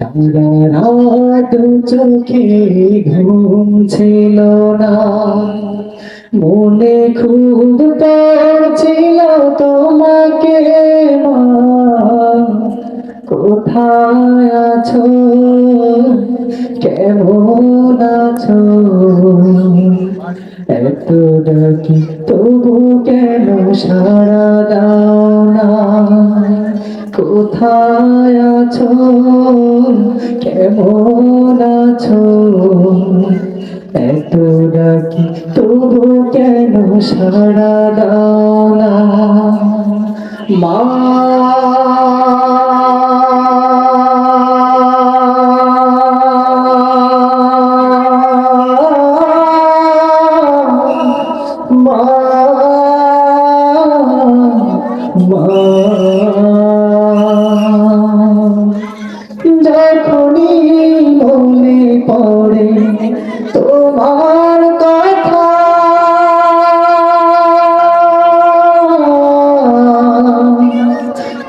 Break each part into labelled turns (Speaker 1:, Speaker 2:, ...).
Speaker 1: রাত চোখে ঘুম ছিল না মনে খুব পড়ছিল তোমাকে কোথায় আছো কেমন আছো এত ডাকি, তবু কেন সারা দাও? কোথায় আছো? কেমন আছো? এত ডাকি তবু কেন সারা দাও না? মা! মা! মা! তোমার কথা।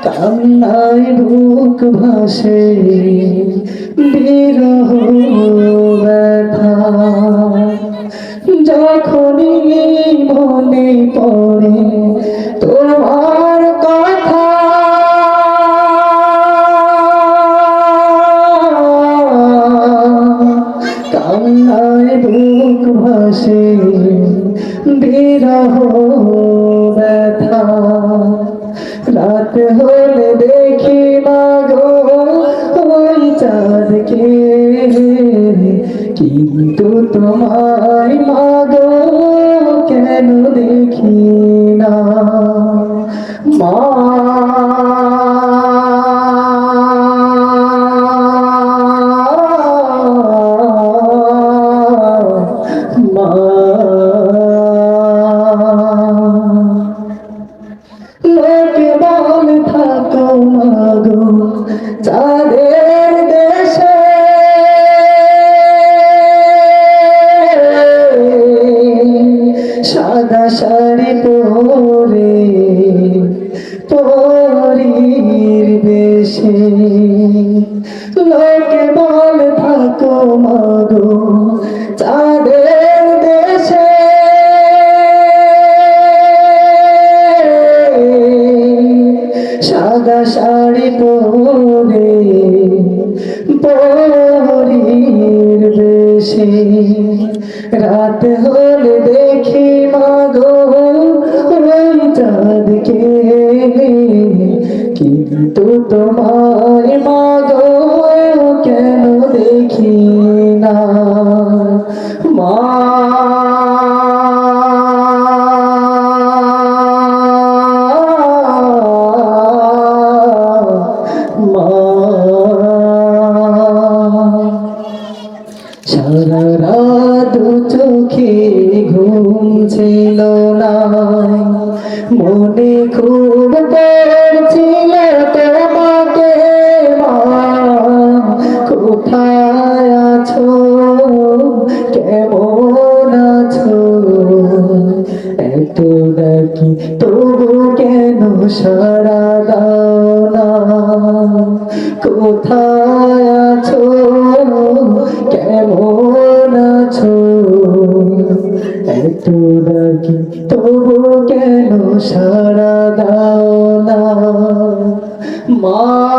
Speaker 1: কান্নায় বুক ভাসে বিরহ ব্যথা। যখনই মনে পড়ে তোমার কথা কান্নায় বুক ভাসে বিরহ ব্যথা। রাত হলে দেখি মাগো ওই চাঁদকে। কিন্তু তোমায় মাগো কেন দেখি না? মা শাড়ি পরে পরীর বেশে। লোকে বল থাকো মাগো চাঁদের দেশে। সাদা শাড়ি পরে পরীর বেশে। রাত হলে দেখি কিন্তু তোমার মাগো কেন দেখি না? মা চোখে ঘুম ছিল না। মনে খুব তোরা কি তবু কেন সারা দাও না? কোথায় আছো? কেমন আছো? এত রাগি তবু কেন সারা দাও না? মা